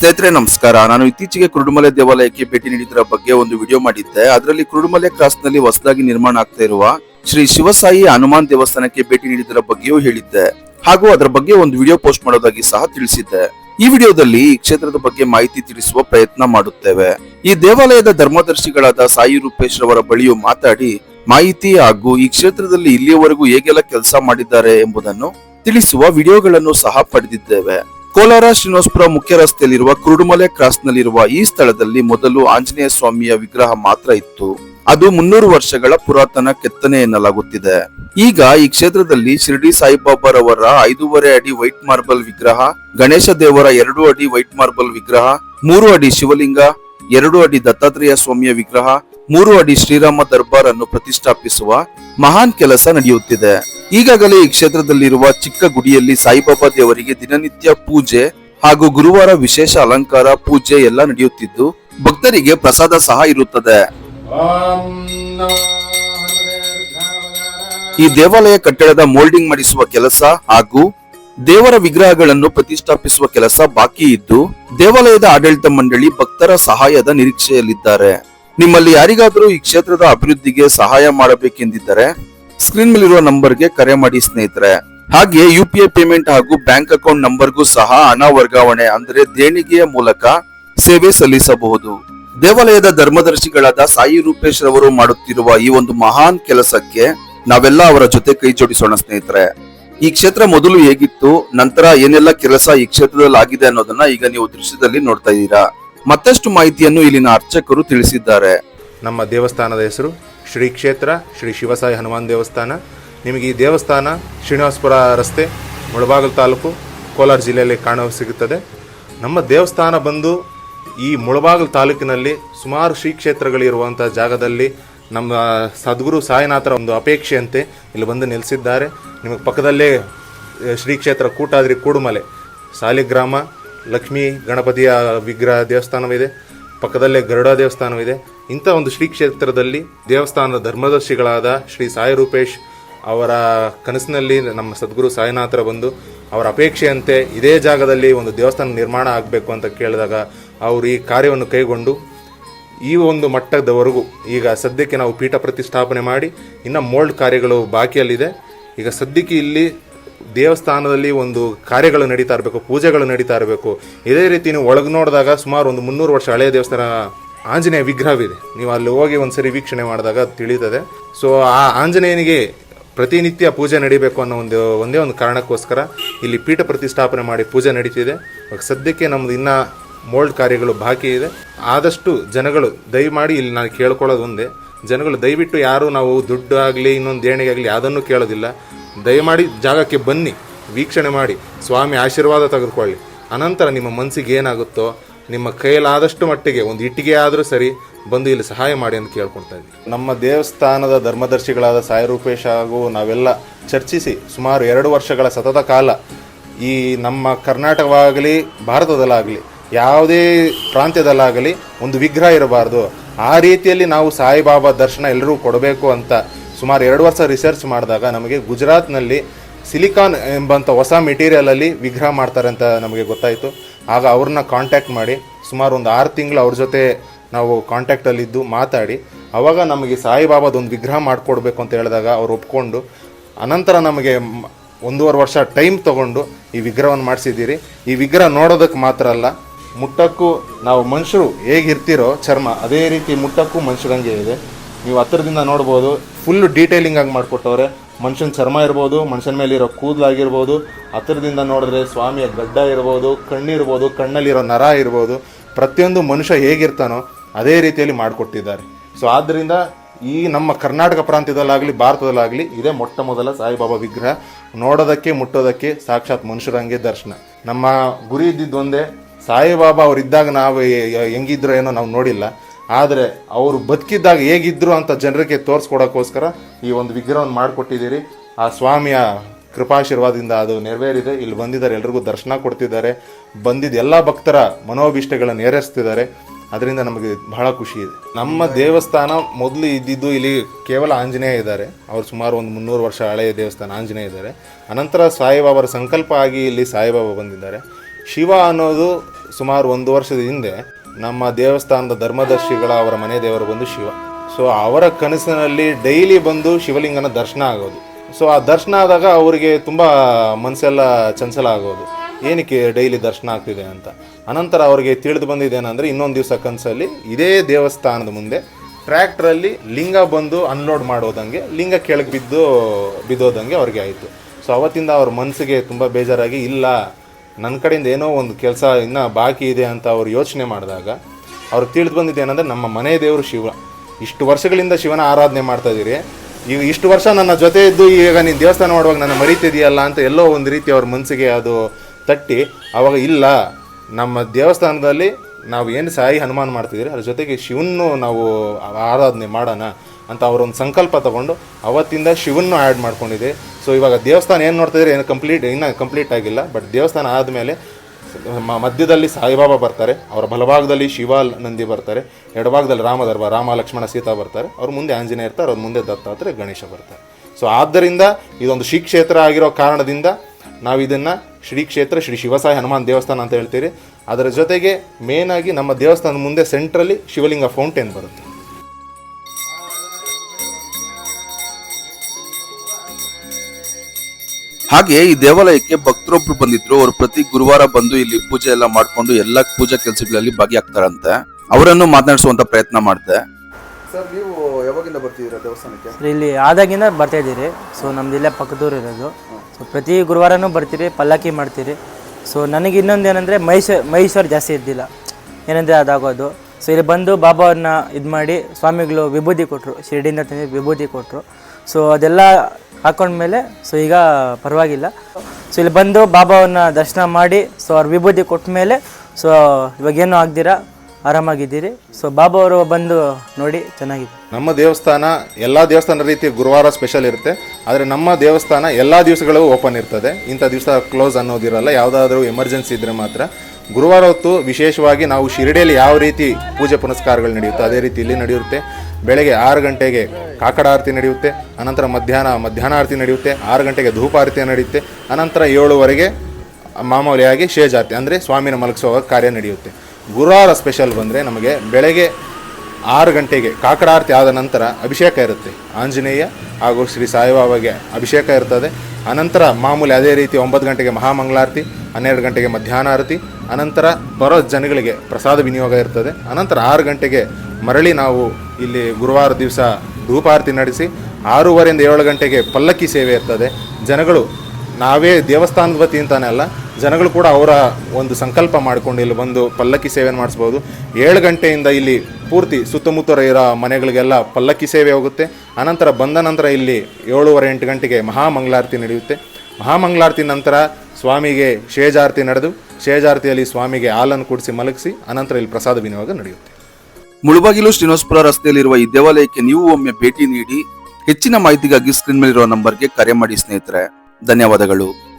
ಸ್ನೇಹಿತರೆ, ನಮಸ್ಕಾರ. ನಾನು ಇತ್ತೀಚೆಗೆ ಕುರುಡುಮಲೆ ದೇವಾಲಯಕ್ಕೆ ಭೇಟಿ ನೀಡಿದ್ದರ ಬಗ್ಗೆ ಒಂದು ವಿಡಿಯೋ ಮಾಡಿದ್ದೆ. ಅದರಲ್ಲಿ ಕುರುಡುಮಲೆ ಕ್ರಾಸ್ನಲ್ಲಿ ಹೊಸದಾಗಿ ನಿರ್ಮಾಣ ಆಗ್ತಾ ಇರುವ ಶ್ರೀ ಶಿವಸಾಯಿ ಹನುಮಾನ್ ದೇವಸ್ಥಾನಕ್ಕೆ ಭೇಟಿ ನೀಡಿದರ ಬಗ್ಗೆಯೂ ಹೇಳಿದ್ದೆ. ಹಾಗೂ ಅದರ ಬಗ್ಗೆ ಒಂದು ವಿಡಿಯೋ ಪೋಸ್ಟ್ ಮಾಡೋದಾಗಿ ಸಹ ತಿಳಿಸಿದ್ದೆ. ಈ ವಿಡಿಯೋದಲ್ಲಿ ಈ ಕ್ಷೇತ್ರದ ಬಗ್ಗೆ ಮಾಹಿತಿ ತಿಳಿಸುವ ಪ್ರಯತ್ನ ಮಾಡುತ್ತೇವೆ. ಈ ದೇವಾಲಯದ ಧರ್ಮದರ್ಶಿಗಳಾದ ಸಾಯಿ ರೂಪೇಶ್ ರವರ ಬಳಿಯೂ ಮಾತಾಡಿ ಮಾಹಿತಿ ಹಾಗೂ ಈ ಕ್ಷೇತ್ರದಲ್ಲಿ ಇಲ್ಲಿಯವರೆಗೂ ಹೇಗೆಲ್ಲ ಕೆಲಸ ಮಾಡಿದ್ದಾರೆ ಎಂಬುದನ್ನು ತಿಳಿಸುವ ವಿಡಿಯೋಗಳನ್ನು ಸಹ ಪಡೆದಿದ್ದೇವೆ. ಕೋಲಾರ ಶ್ರೀನಿವಾಸಪುರ ಮುಖ್ಯ ರಸ್ತೆಯಲ್ಲಿರುವ ಕುರುಡುಮಲೆ ಕ್ರಾಸ್ನಲ್ಲಿರುವ ಈ ಸ್ಥಳದಲ್ಲಿ ಮೊದಲು ಆಂಜನೇಯ ಸ್ವಾಮಿಯ ವಿಗ್ರಹ ಮಾತ್ರ ಇತ್ತು. ಅದು ಮುನ್ನೂರು ವರ್ಷಗಳ ಪುರಾತನ ಕೆತ್ತನೆ ಎನ್ನಲಾಗುತ್ತಿದೆ. ಈಗ ಈ ಕ್ಷೇತ್ರದಲ್ಲಿ ಶಿರ್ಡಿ ಸಾಯಿಬಾಬಾರವರ ಐದೂವರೆ ಅಡಿ ವೈಟ್ ಮಾರ್ಬಲ್ ವಿಗ್ರಹ, ಗಣೇಶ ದೇವರ ಎರಡು ಅಡಿ ವೈಟ್ ಮಾರ್ಬಲ್ ವಿಗ್ರಹ, ಮೂರು ಅಡಿ ಶಿವಲಿಂಗ, ಎರಡು ಅಡಿ ದತ್ತಾತ್ರೇಯ ಸ್ವಾಮಿಯ ವಿಗ್ರಹ, ಮೂರು ಅಡಿ ಶ್ರೀರಾಮ ದರ್ಬಾರ್ ಅನ್ನು ಪ್ರತಿಷ್ಠಾಪಿಸುವ ಮಹಾನ್ ಕೆಲಸ ನಡೆಯುತ್ತಿದೆ. ಈಗಾಗಲೇ ಈ ಕ್ಷೇತ್ರದಲ್ಲಿರುವ ಚಿಕ್ಕ ಗುಡಿಯಲ್ಲಿ ಸಾಯಿಬಾಬಾ ದೇವರಿಗೆ ದಿನನಿತ್ಯ ಪೂಜೆ ಹಾಗೂ ಗುರುವಾರ ವಿಶೇಷ ಅಲಂಕಾರ, ಪೂಜೆ ಎಲ್ಲ ನಡೆಯುತ್ತಿದ್ದು, ಭಕ್ತರಿಗೆ ಪ್ರಸಾದ ಸಹ ಇರುತ್ತದೆ. ಈ ದೇವಾಲಯ ಕಟ್ಟಡದ ಮೋಲ್ಡಿಂಗ್ ಮಾಡಿಸುವ ಕೆಲಸ ಹಾಗೂ ದೇವರ ವಿಗ್ರಹಗಳನ್ನು ಪ್ರತಿಷ್ಠಾಪಿಸುವ ಕೆಲಸ ಬಾಕಿ ಇದ್ದು, ದೇವಾಲಯದ ಆಡಳಿತ ಮಂಡಳಿ ಭಕ್ತರ ಸಹಾಯದ ನಿರೀಕ್ಷೆಯಲ್ಲಿದ್ದಾರೆ ನಿಮ್ಮಲ್ಲಿ ಯಾರಿಗಾದರೂ ಈ ಕ್ಷೇತ್ರದ ಅಭಿವೃದ್ಧಿಗೆ ಸಹಾಯ ಮಾಡಬೇಕೆಂದಿದ್ದರೆ ಸ್ಕ್ರೀನ್ ಮೇಲಿರುವ ನಂಬರ್ಗೆ ಕರೆ ಮಾಡಿ ಸ್ನೇಹಿತರೆ. ಹಾಗೆ ಯು ಪಿ ಐ ಪೇಮೆಂಟ್ ಹಾಗೂ ಬ್ಯಾಂಕ್ ಅಕೌಂಟ್ ನಂಬರ್ಗೂ ಸಹ ಹಣ ವರ್ಗಾವಣೆ ಅಂದರೆ ದೇಣಿಗೆಯ ಮೂಲಕ ಸೇವೆ ಸಲ್ಲಿಸಬಹುದು. ದೇವಾಲಯದ ಧರ್ಮದರ್ಶಿಗಳಾದ ಸಾಯಿ ರೂಪೇಶ್ ರವರು ಮಾಡುತ್ತಿರುವ ಈ ಒಂದು ಮಹಾನ್ ಕೆಲಸಕ್ಕೆ ನಾವೆಲ್ಲ ಅವರ ಜೊತೆ ಕೈ ಜೋಡಿಸೋಣ ಸ್ನೇಹಿತರೆ. ಈ ಕ್ಷೇತ್ರ ಮೊದಲು ಹೇಗಿತ್ತು, ನಂತರ ಏನೆಲ್ಲ ಕೆಲಸ ಈ ಕ್ಷೇತ್ರದಲ್ಲಿ ಆಗಿದೆ ಅನ್ನೋದನ್ನ ಈಗ ನೀವು ದೃಶ್ಯದಲ್ಲಿ ನೋಡ್ತಾ ಇದ್ದೀರಾ. ಮತ್ತಷ್ಟು ಮಾಹಿತಿಯನ್ನು ಇಲ್ಲಿನ ಅರ್ಚಕರು ತಿಳಿಸಿದ್ದಾರೆ. ನಮ್ಮ ದೇವಸ್ಥಾನದ ಹೆಸರು ಶ್ರೀ ಕ್ಷೇತ್ರ, ಶ್ರೀ ಶಿವಸಾಯಿ ಹನುಮಾನ್ ದೇವಸ್ಥಾನ, ನಿಮಗೆ ಈ ದೇವಸ್ಥಾನ ಶ್ರೀನಿವಾಸಪುರ ರಸ್ತೆ, ಮುಳಬಾಗಿಲು ತಾಲೂಕು, ಕೋಲಾರ ಜಿಲ್ಲೆಯಲ್ಲಿ ಕಾಣ ಸಿಗುತ್ತದೆ. ನಮ್ಮ ದೇವಸ್ಥಾನ ಬಂದು ಈ ಮುಳಬಾಗಿಲು ತಾಲೂಕಿನಲ್ಲಿ ಸುಮಾರು ಶ್ರೀ ಕ್ಷೇತ್ರಗಳಿರುವಂಥ ಜಾಗದಲ್ಲಿ ನಮ್ಮ ಸದ್ಗುರು ಸಾಯಿನಾಥರ ಒಂದು ಅಪೇಕ್ಷೆಯಂತೆ ಇಲ್ಲಿ ಬಂದು ನೆಲೆಸಿದ್ದಾರೆ ನಿಮಗೆ ಪಕ್ಕದಲ್ಲೇ ಶ್ರೀ ಕ್ಷೇತ್ರ ಕೂಟಾದ್ರಿ ಕೂಡುಮಲೆ, ಸಾಲಿಗ್ರಾಮ, ಲಕ್ಷ್ಮೀ ಗಣಪತಿಯ ವಿಗ್ರಹ ದೇವಸ್ಥಾನವಿದೆ. ಪಕ್ಕದಲ್ಲೇ ಗರುಡ ದೇವಸ್ಥಾನವಿದೆ. ಇಂಥ ಒಂದು ಶ್ರೀ ಕ್ಷೇತ್ರದಲ್ಲಿ ದೇವಸ್ಥಾನದ ಧರ್ಮದರ್ಶಿಗಳಾದ ಶ್ರೀ ಸಾಯಿ ರೂಪೇಶ್ ಅವರ ಕನಸಿನಲ್ಲಿ ನಮ್ಮ ಸದ್ಗುರು ಸಾಯಿನಾಥರ ಬಂದು ಅವರ ಅಪೇಕ್ಷೆಯಂತೆ ಇದೇ ಜಾಗದಲ್ಲಿ ಒಂದು ದೇವಸ್ಥಾನ ನಿರ್ಮಾಣ ಆಗಬೇಕು ಅಂತ ಕೇಳಿದಾಗ ಅವರು ಈ ಕಾರ್ಯವನ್ನು ಕೈಗೊಂಡು ಈ ಒಂದು ಮಟ್ಟದವರೆಗೂ ಈಗ ಸದ್ಯಕ್ಕೆ ನಾವು ಪೀಠ ಪ್ರತಿಷ್ಠಾಪನೆ ಮಾಡಿ, ಇನ್ನು ಮೋಲ್ಡ್ ಕಾರ್ಯಗಳು ಬಾಕಿಯಲ್ಲಿದೆ. ಈಗ ಸದ್ಯಕ್ಕೆ ಇಲ್ಲಿ ದೇವಸ್ಥಾನದಲ್ಲಿ ಒಂದು ಕಾರ್ಯಗಳು ನಡೀತಾ ಇರಬೇಕು, ಪೂಜೆಗಳು ನಡೀತಾ ಇರಬೇಕು. ಇದೇ ರೀತಿ ನೀವು ಒಳಗೆ ನೋಡಿದಾಗ ಸುಮಾರು ಒಂದು ಮುನ್ನೂರು ವರ್ಷ ಹಳೆಯ ದೇವಸ್ಥಾನ ಆಂಜನೇಯ ವಿಗ್ರಹವಿದೆ. ನೀವು ಅಲ್ಲಿ ಹೋಗಿ ಒಂದ್ಸರಿ ವೀಕ್ಷಣೆ ಮಾಡಿದಾಗ ತಿಳಿತದೆ. ಸೊ ಆ ಆಂಜನೇಯನಿಗೆ ಪ್ರತಿನಿತ್ಯ ಪೂಜೆ ನಡಿಬೇಕು ಅನ್ನೋ ಒಂದು, ಒಂದೇ ಒಂದು ಕಾರಣಕ್ಕೋಸ್ಕರ ಇಲ್ಲಿ ಪೀಠ ಪ್ರತಿಷ್ಠಾಪನೆ ಮಾಡಿ ಪೂಜೆ ನಡೀತಿದೆ. ಸದ್ಯಕ್ಕೆ ನಮ್ದು ಇನ್ನ ಮೋಲ್ಡ್ ಕಾರ್ಯಗಳು ಬಾಕಿ ಇದೆ. ಆದಷ್ಟು ಜನಗಳು ದಯಮಾಡಿ ಇಲ್ಲಿ ನಾನು ಕೇಳ್ಕೊಳ್ಳೋದು ಒಂದೇ. ಜನಗಳು ದಯವಿಟ್ಟು ಯಾರು ನಾವು ದುಡ್ಡು ಆಗಲಿ ಇನ್ನೊಂದು ದೇಣಿಗೆ ಆಗಲಿ ಯಾವುದನ್ನು ಕೇಳೋದಿಲ್ಲ. ದಯಮಾಡಿ ಜಾಗಕ್ಕೆ ಬನ್ನಿ, ವೀಕ್ಷಣೆ ಮಾಡಿ, ಸ್ವಾಮಿ ಆಶೀರ್ವಾದ ತೆಗೆದುಕೊಳ್ಳಿ. ಅನಂತರ ನಿಮ್ಮ ಮನಸ್ಸಿಗೆ ಏನಾಗುತ್ತೋ, ನಿಮ್ಮ ಕೈಲಾದಷ್ಟು ಮಟ್ಟಿಗೆ, ಒಂದು ಇಟ್ಟಿಗೆ ಆದರೂ ಸರಿ, ಬಂದು ಇಲ್ಲಿ ಸಹಾಯ ಮಾಡಿ ಅಂತ ಕೇಳ್ಕೊಳ್ತಾ ಇದ್ದೀವಿ ನಮ್ಮ ದೇವಸ್ಥಾನದ ಧರ್ಮದರ್ಶಿಗಳಾದ ಸಾಯಿ ರೂಪೇಶ್ ಹಾಗೂ ನಾವೆಲ್ಲ ಚರ್ಚಿಸಿ ಸುಮಾರು ಎರಡು ವರ್ಷಗಳ ಸತತ ಕಾಲ ಈ ನಮ್ಮ ಕರ್ನಾಟಕವಾಗಲಿ, ಭಾರತದಲ್ಲಾಗಲಿ, ಯಾವುದೇ ಪ್ರಾಂತ್ಯದಲ್ಲಾಗಲಿ ಒಂದು ವಿಗ್ರಹ ಇರಬಾರ್ದು. ಆ ರೀತಿಯಲ್ಲಿ ನಾವು ಸಾಯಿಬಾಬಾ ದರ್ಶನ ಎಲ್ಲರೂ ಕೊಡಬೇಕು ಅಂತ ಸುಮಾರು ಎರಡು ವರ್ಷ ರಿಸರ್ಚ್ ಮಾಡಿದಾಗ ನಮಗೆ ಗುಜರಾತ್ನಲ್ಲಿ ಸಿಲಿಕಾನ್ ಎಂಬಂಥ ಹೊಸ ಮೆಟೀರಿಯಲಲ್ಲಿ ವಿಗ್ರಹ ಮಾಡ್ತಾರೆ ಅಂತ ನಮಗೆ ಗೊತ್ತಾಯಿತು. ಆಗ ಅವ್ರನ್ನ ಕಾಂಟ್ಯಾಕ್ಟ್ ಮಾಡಿ, ಸುಮಾರು ಒಂದು ಆರು ತಿಂಗಳು ಅವ್ರ ಜೊತೆ ನಾವು ಕಾಂಟ್ಯಾಕ್ಟಲ್ಲಿದ್ದು ಮಾತಾಡಿ, ಅವಾಗ ನಮಗೆ ಸಾಯಿಬಾಬಾದೊಂದು ವಿಗ್ರಹ ಮಾಡಿಕೊಡ್ಬೇಕು ಅಂತ ಹೇಳಿದಾಗ ಅವ್ರು ಒಪ್ಕೊಂಡು, ಅನಂತರ ನಮಗೆ ಒಂದೂವರೆ ವರ್ಷ ಟೈಮ್ ತಗೊಂಡು ಈ ವಿಗ್ರಹವನ್ನು ಮಾಡಿಸಿದ್ದೀರಿ. ಈ ವಿಗ್ರಹ ನೋಡೋದಕ್ಕೆ ಮಾತ್ರ ಅಲ್ಲ, ಮುಟ್ಟಕ್ಕೂ ನಾವು ಮನುಷ್ಯರು ಹೇಗಿರ್ತಿರೋ ಚರ್ಮ, ಅದೇ ರೀತಿ ಮುಟ್ಟಕ್ಕೂ ಮನುಷ್ಯರಂಗೆ ಇದೆ. ನೀವು ಹತ್ತಿರದಿಂದ ನೋಡ್ಬೋದು ಫುಲ್ ಡೀಟೇಲಿಂಗ್ ಆಗಿ ಮಾಡಿಕೊಟ್ಟವ್ರೆ. ಮನುಷ್ಯನ ಚರ್ಮ ಇರ್ಬೋದು, ಮನುಷ್ಯನ ಮೇಲೆ ಇರೋ ಕೂದಲಾಗಿರ್ಬೋದು ಹತ್ತಿರದಿಂದ ನೋಡಿದ್ರೆ ಸ್ವಾಮಿಯ ಗಡ್ಡ ಇರ್ಬೋದು, ಕಣ್ಣಿರ್ಬೋದು, ಕಣ್ಣಲ್ಲಿರೋ ನರ ಇರ್ಬೋದು, ಪ್ರತಿಯೊಂದು ಮನುಷ್ಯ ಹೇಗಿರ್ತಾನೋ ಅದೇ ರೀತಿಯಲ್ಲಿ ಮಾಡಿಕೊಟ್ಟಿದ್ದಾರೆ. ಸೊ ಆದ್ದರಿಂದ ಈ ನಮ್ಮ ಕರ್ನಾಟಕ ಪ್ರಾಂತ್ಯದಲ್ಲಾಗಲಿ, ಭಾರತದಲ್ಲಾಗಲಿ ಇದೇ ಮೊಟ್ಟ ಮೊದಲ ಸಾಯಿಬಾಬಾ ವಿಗ್ರಹ. ನೋಡೋದಕ್ಕೆ, ಮುಟ್ಟೋದಕ್ಕೆ ಸಾಕ್ಷಾತ್ ಮನುಷ್ಯರಂಗೆ ದರ್ಶನ. ನಮ್ಮ ಗುರಿ ಇದ್ದಿದ್ದೊಂದೇ ಸಾಯಿಬಾಬಾ ಅವರಿದ್ದಾಗ ನಾವು ಹೆಂಗಿದ್ರು ಏನೋ ನಾವು ನೋಡಿಲ್ಲ. ಆದರೆ ಅವರು ಬದುಕಿದ್ದಾಗ ಹೇಗಿದ್ರು ಅಂತ ಜನರಿಗೆ ತೋರಿಸ್ಕೊಡೋಕ್ಕೋಸ್ಕರ ಈ ಒಂದು ವಿಗ್ರಹವನ್ನು ಮಾಡಿಕೊಟ್ಟಿದ್ದೀರಿ. ಆ ಸ್ವಾಮಿಯ ಕೃಪಾಶೀರ್ವಾದದಿಂದ ಅದು ನೆರವೇರಿದೆ. ಇಲ್ಲಿ ಬಂದಿದ್ದಾರೆ, ಎಲ್ರಿಗೂ ದರ್ಶನ ಕೊಡ್ತಿದ್ದಾರೆ. ಬಂದಿದ್ದ ಎಲ್ಲ ಭಕ್ತರ ಮನೋಭೀಷ್ಟಗಳನ್ನು ನೆರವೇರಿಸ್ತಿದ್ದಾರೆ. ಅದರಿಂದ ನಮಗೆ ಬಹಳ ಖುಷಿ ಇದೆ. ನಮ್ಮ ದೇವಸ್ಥಾನ ಮೊದಲು ಇದ್ದಿದ್ದು ಇಲ್ಲಿ ಕೇವಲ ಆಂಜನೇಯ ಇದ್ದಾರೆ. ಅವರು ಸುಮಾರು ಒಂದು ಮುನ್ನೂರು ವರ್ಷ ಹಳೆಯ ದೇವಸ್ಥಾನ ಆಂಜನೇಯ ಇದ್ದಾರೆ. ಅನಂತರ ಸಾಯಿಬಾಬಾರ ಸಂಕಲ್ಪ ಆಗಿ ಇಲ್ಲಿ ಸಾಯಿಬಾಬಾ ಬಂದಿದ್ದಾರೆ. ಶಿವ ಅನ್ನೋದು ಸುಮಾರು ಒಂದು ವರ್ಷದ ಹಿಂದೆ ನಮ್ಮ ದೇವಸ್ಥಾನದ ಧರ್ಮದರ್ಶಿಗಳ ಅವರ ಮನೆ ದೇವರು ಬಂದು ಶಿವ. ಸೊ ಅವರ ಕನಸಿನಲ್ಲಿ ಡೈಲಿ ಬಂದು ಶಿವಲಿಂಗನ ದರ್ಶನ ಆಗೋದು. ಸೊ ಆ ದರ್ಶನ ಆದಾಗ ಅವರಿಗೆ ತುಂಬ ಮನಸ್ಸೆಲ್ಲ ಚಂಚಲ ಆಗೋದು. ಏನಕ್ಕೆ ಡೈಲಿ ದರ್ಶನ ಆಗ್ತಿದೆ ಅಂತ? ಅನಂತರ ಅವರಿಗೆ ತಿಳಿದು ಬಂದಿದ್ದೇನೆಂದರೆ ಇನ್ನೊಂದು ದಿವಸ ಕನಸಲ್ಲಿ ಇದೇ ದೇವಸ್ಥಾನದ ಮುಂದೆ ಟ್ರ್ಯಾಕ್ಟ್ರಲ್ಲಿ ಲಿಂಗ ಬಂದು ಅನ್ಲೋಡ್ ಮಾಡೋದಂಗೆ, ಲಿಂಗ ಕೆಳಗೆ ಬಿದ್ದು, ಬಿದ್ದೋದಂಗೆ ಅವ್ರಿಗೆ ಆಯಿತು. ಸೊ ಅವತ್ತಿಂದ ಅವ್ರ ಮನಸ್ಸಿಗೆ ತುಂಬ ಬೇಜಾರಾಗಿ, ಇಲ್ಲ ನನ್ನ ಕಡೆಯಿಂದ ಏನೋ ಒಂದು ಕೆಲಸ ಇನ್ನೂ ಬಾಕಿ ಇದೆ ಅಂತ ಅವ್ರು ಯೋಚನೆ ಮಾಡಿದಾಗ ಅವ್ರಿಗೆ ತಿಳಿದು ಬಂದಿದ್ದು ಏನಂದರೆ ನಮ್ಮ ಮನೆ ದೇವರು ಶಿವ. ಇಷ್ಟು ವರ್ಷಗಳಿಂದ ಶಿವನ ಆರಾಧನೆ ಮಾಡ್ತಾ ಇದ್ದೀರಿ ಈಗ ಇಷ್ಟು ವರ್ಷ ನನ್ನ ಜೊತೆ ಇದ್ದು ಈಗ ನೀನು ದೇವಸ್ಥಾನ ಮಾಡುವಾಗ ನನ್ನ ಮರಿತಿದೆಯಲ್ಲ ಅಂತ ಎಲ್ಲೋ ಒಂದು ರೀತಿ ಅವ್ರ ಮನಸ್ಸಿಗೆ ಅದು ತಟ್ಟಿ. ಆವಾಗ ಇಲ್ಲ, ನಮ್ಮ ದೇವಸ್ಥಾನದಲ್ಲಿ ನಾವು ಏನು ಸಾಯಿ ಹನುಮಾನ್ ಮಾಡ್ತಿದ್ದೀರಿ, ಅದ್ರ ಜೊತೆಗೆ ಶಿವನ್ನು ನಾವು ಆರಾಧನೆ ಮಾಡೋಣ. ಅಂತ ಅವರೊಂದು ಸಂಕಲ್ಪ ತಗೊಂಡು ಅವತ್ತಿಂದ ಶಿವನ್ನು ಆ್ಯಡ್ ಮಾಡ್ಕೊಂಡಿದೆ. ಸೊ ಇವಾಗ ದೇವಸ್ಥಾನ ಏನು ನೋಡ್ತಿದ್ರೆ ಏನು ಕಂಪ್ಲೀಟ್ ಇನ್ನೂ ಕಂಪ್ಲೀಟ್ ಆಗಿಲ್ಲ ಬಟ್ ದೇವಸ್ಥಾನ ಆದಮೇಲೆ ಮಧ್ಯದಲ್ಲಿ ಸಾಯಿಬಾಬಾ ಬರ್ತಾರೆ, ಅವರ ಬಲಭಾಗದಲ್ಲಿ ಶಿವ ನಂದಿ ಬರ್ತಾರೆ, ಎಡಭಾಗದಲ್ಲಿ ರಾಮದರ್ಭ ರಾಮ ಲಕ್ಷ್ಮಣ ಸೀತಾ ಬರ್ತಾರೆ, ಅವ್ರ ಮುಂದೆ ಆಂಜನೇಯ ಇರ್ತಾರೆ, ಅವ್ರ ಮುಂದೆ ದತ್ತಾತ್ರೇಯ ಗಣೇಶ ಬರ್ತಾರೆ. ಸೊ ಆದ್ದರಿಂದ ಇದೊಂದು ಶ್ರೀ ಕ್ಷೇತ್ರ ಆಗಿರೋ ಕಾರಣದಿಂದ ನಾವು ಇದನ್ನು ಶ್ರೀ ಕ್ಷೇತ್ರ, ಶ್ರೀ ಶಿವಸಾಯಿ ಹನುಮಾನ್ ದೇವಸ್ಥಾನ ಅಂತ ಹೇಳ್ತೀರಿ. ಅದರ ಜೊತೆಗೆ ಮೇನಾಗಿ ನಮ್ಮ ದೇವಸ್ಥಾನದ ಮುಂದೆ ಸೆಂಟ್ರಲ್ಲಿ ಶಿವಲಿಂಗ ಫೌಂಟೇನ್ ಬರುತ್ತೆ. ಹಾಗೆ ಈ ದೇವಾಲಯಕ್ಕೆ ಭಕ್ತರೊಬ್ರು ಬಂದಿದ್ರು. ಅವರು ಪ್ರತಿ ಗುರುವಾರ ಬಂದು ಇಲ್ಲಿ ಪೂಜೆ ಎಲ್ಲ ಮಾಡ್ಕೊಂಡು ಎಲ್ಲ ಪೂಜಾ ಕೆಲಸಗಳಲ್ಲಿ ಭಾಗಿಯಾಗ್ತಾರಂತೆ. ಅವರನ್ನು ಮಾತನಾಡಿಸುವಂತ ಪ್ರಯತ್ನ ಮಾಡಿದೆ. ಸರ್ ನೀವು ಯಾವಾಗಿಂದ ಬರ್ತಿದ್ದೀರಾ ದೇವಸ್ಥಾನಕ್ಕೆ? ಇಲ್ಲಿ ಆದಾಗಿಂದ ಬರ್ತಾ ಇದ್ದೀರಿ. ಸೊ ನಮ್ದು ಇಲ್ಲೇ ಪಕ್ಕದೂರು ಇರೋದು. ಸೊ ಪ್ರತಿ ಗುರುವಾರನೂ ಬರ್ತೀರಿ ಪಲ್ಲಕ್ಕಿ ಮಾಡ್ತೀರಿ. ಸೊ ನನಗೆ ಇನ್ನೊಂದು ಏನಂದರೆ ಮೈಸೂರು ಮೈಸೂರು ಜಾಸ್ತಿ ಇದ್ದಿಲ್ಲ. ಏನಂದರೆ ಅದಾಗೋದು. ಸೊ ಇಲ್ಲಿ ಬಂದು ಬಾಬಾವ್ರನ್ನ ಇದು ಮಾಡಿ ಸ್ವಾಮಿಗಳು ವಿಭೂತಿ ಕೊಟ್ಟರು ಶಿರಡಿಯಿಂದ ತಂದು ವಿಭೂತಿ ಕೊಟ್ಟರು ಸೊ ಅದೆಲ್ಲ ಹಾಕೊಂಡ್ಮೇಲೆ ಸೊ ಈಗ ಪರವಾಗಿಲ್ಲ. ಸೊ ಇಲ್ಲಿ ಬಂದು ಬಾಬಾವನ್ನ ದರ್ಶನ ಮಾಡಿ ಸೊ ಅವ್ರ ವಿಭೂತಿ ಕೊಟ್ಟ ಮೇಲೆ ಸೊ ಇವಾಗೇನು ಆಗ್ದಿರಾ? ಆರಾಮಾಗಿದ್ದೀರಿ. ಸೊ ಬಾಬಾ ಅವರು ಬಂದು ನೋಡಿ, ಚೆನ್ನಾಗಿದೆ. ನಮ್ಮ ದೇವಸ್ಥಾನ ಎಲ್ಲ ದೇವಸ್ಥಾನ ರೀತಿ ಗುರುವಾರ ಸ್ಪೆಷಲ್ ಇರುತ್ತೆ. ಆದರೆ ನಮ್ಮ ದೇವಸ್ಥಾನ ಎಲ್ಲ ದಿವಸಗಳು ಓಪನ್ ಇರ್ತದೆ. ಇಂಥ ದಿವಸ ಕ್ಲೋಸ್ ಅನ್ನೋದಿರಲ್ಲ. ಯಾವುದಾದ್ರೂ ಎಮರ್ಜೆನ್ಸಿ ಇದ್ದರೆ ಮಾತ್ರ. ಗುರುವಾರ ಹೊತ್ತು ವಿಶೇಷವಾಗಿ ನಾವು ಶಿರಡಿಯಲ್ಲಿ ಯಾವ ರೀತಿ ಪೂಜೆ ಪುನಸ್ಕಾರಗಳು ನಡೆಯುತ್ತೆ, ಅದೇ ರೀತಿ ಇಲ್ಲಿ ನಡೆಯುತ್ತೆ. ಬೆಳಗ್ಗೆ ಆರು ಗಂಟೆಗೆ ಕಾಕಡ ಆರತಿ ನಡೆಯುತ್ತೆ, ಅನಂತರ ಮಧ್ಯಾಹ್ನ ಮಧ್ಯಾಹ್ನ ಆರತಿ ನಡೆಯುತ್ತೆ, ಆರು ಗಂಟೆಗೆ ಧೂಪ ಆರತಿ ನಡೆಯುತ್ತೆ, ಅನಂತರ ಏಳುವರೆಗೆ ಮಾಮೂಲಿಯಾಗಿ ಶೇಜಾರತಿ ಅಂದರೆ ಸ್ವಾಮಿನ ಮಲಗಿಸುವ ಕಾರ್ಯ ನಡೆಯುತ್ತೆ. ಗುರುವಾರ ಸ್ಪೆಷಲ್ ಬಂದರೆ ನಮಗೆ ಬೆಳಗ್ಗೆ ಆರು ಗಂಟೆಗೆ ಕಾಕಡ ಆರತಿ ಆದ ನಂತರ ಅಭಿಷೇಕ ಇರುತ್ತೆ. ಆಂಜನೇಯ ಹಾಗೂ ಶ್ರೀ ಸಾಯಿಬಾಬಾಗೆ ಅಭಿಷೇಕ ಇರ್ತದೆ. ಅನಂತರ ಮಾಮೂಲಿ ಅದೇ ರೀತಿ ಒಂಬತ್ತು ಗಂಟೆಗೆ ಮಹಾಮಂಗಳಾರತಿ, ಹನ್ನೆರಡು ಗಂಟೆಗೆ ಮಧ್ಯಾಹ್ನ ಆರತಿ, ಅನಂತರ ಬರೋ ಜನಗಳಿಗೆ ಪ್ರಸಾದ ವಿನಿಯೋಗ ಇರ್ತದೆ. ಅನಂತರ ಆರು ಗಂಟೆಗೆ ಮರಳಿ ನಾವು ಇಲ್ಲಿ ಗುರುವಾರ ದಿವಸ ಧೂಪಾರತಿ ನಡೆಸಿ ಆರೂವರೆಯಿಂದ ಏಳು ಗಂಟೆಗೆ ಪಲ್ಲಕ್ಕಿ ಸೇವೆ ಇರ್ತದೆ. ಜನಗಳು ನಾವೇ ದೇವಸ್ಥಾನದ ವತಿ ಅಂತಾನೆ ಅಲ್ಲ, ಜನಗಳು ಕೂಡ ಅವರ ಒಂದು ಸಂಕಲ್ಪ ಮಾಡಿಕೊಂಡು ಇಲ್ಲಿ ಬಂದು ಪಲ್ಲಕ್ಕಿ ಸೇವೆ ಮಾಡಿಸ್ಬೋದು. ಏಳು ಗಂಟೆಯಿಂದ ಇಲ್ಲಿ ಪೂರ್ತಿ ಸುತ್ತಮುತ್ತ ಇರೋ ಮನೆಗಳಿಗೆಲ್ಲ ಪಲ್ಲಕ್ಕಿ ಸೇವೆ ಹೋಗುತ್ತೆ. ಅನಂತರ ಬಂದ ನಂತರ ಇಲ್ಲಿ ಏಳುವರೆ ಎಂಟು ಗಂಟೆಗೆ ಮಹಾಮಂಗಳಾರತಿ ನಡೆಯುತ್ತೆ. ಮಹಾಮಂಗಳಾರತಿ ನಂತರ ಸ್ವಾಮಿಗೆ ಶೇಜಾರತಿ ನಡೆದು, ಶೇಜಾರತಿಯಲ್ಲಿ ಸ್ವಾಮಿಗೆ ಹಾಲನ್ನು ಕುಡಿಸಿ ಮಲಗಿಸಿ, ಅನಂತರ ಇಲ್ಲಿ ಪ್ರಸಾದ ವಿನಿಯೋಗ ನಡೆಯುತ್ತೆ. ಮುಳುಬಾಗಿಲು ಶ್ರೀನಿವಾಸಪುರ ರಸ್ತೆಯಲ್ಲಿರುವ ಈ ದೇವಾಲಯಕ್ಕೆ ನೀವು ಒಮ್ಮೆ ಭೇಟಿ ನೀಡಿ ಹೆಚ್ಚಿನ ಮಾಹಿತಿಗಾಗಿ ಸ್ಕ್ರೀನ್ ಮೇಲಿರುವ ನಂಬರ್ಗೆ ಕರೆ ಮಾಡಿ ಸ್ನೇಹಿತರೆ. ಧನ್ಯವಾದಗಳು.